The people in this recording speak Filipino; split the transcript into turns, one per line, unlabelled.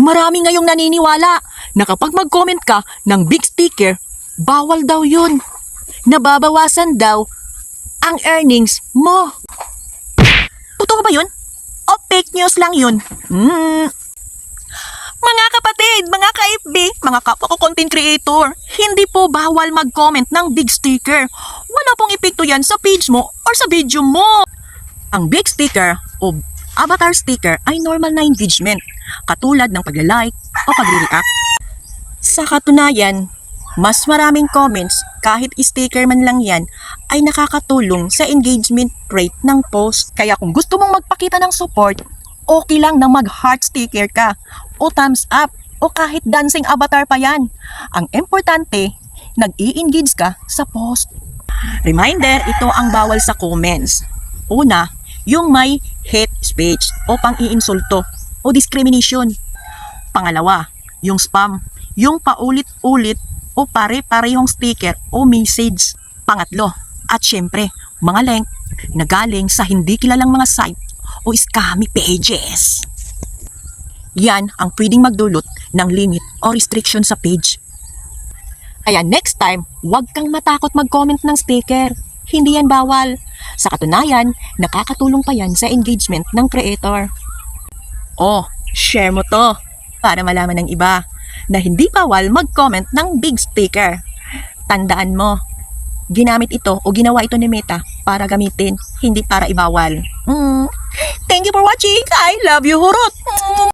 marami ngayong naniniwala na kapag mag-comment ka ng big sticker, bawal daw yun. Nababawasan daw ang earnings mo. Totoo ba yun? O fake news lang yun? Hmm. Mga kapatid, mga ka-FB, mga kapwa ko content creator, hindi po bawal mag-comment ng big sticker. Wala pong epekto yan sa page mo or sa video mo. Ang big sticker o avatar sticker ay normal na engagement, katulad ng pagla-like o pagre-react. Sa katunayan, mas maraming comments kahit sticker man lang yan ay nakakatulong sa engagement rate ng post. Kaya kung gusto mong magpakita ng support, okay lang na mag-heart sticker ka o thumbs up o kahit dancing avatar pa yan. Ang importante, nag-i-engage ka sa post. Reminder, ito ang bawal sa comments. Una, yung may hate speech o pang-iinsulto o discrimination. Pangalawa, yung spam, yung paulit-ulit o pare-parehong sticker o message. Pangatlo, at syempre, mga link na galing sa hindi kilalang mga site o scammy pages. Yan ang pwedeng magdulot ng limit o restriction sa page. Kaya next time, huwag kang matakot mag-comment ng sticker. Hindi yan bawal. Sa katunayan, nakakatulong pa yan sa engagement ng creator. Oh, share mo to para malaman ng iba na hindi bawal mag-comment ng big sticker. Tandaan mo, ginamit ito o ginawa ito ni Meta para gamitin, hindi para ibawal. Mm. Thank you for watching. I love you, Hurot.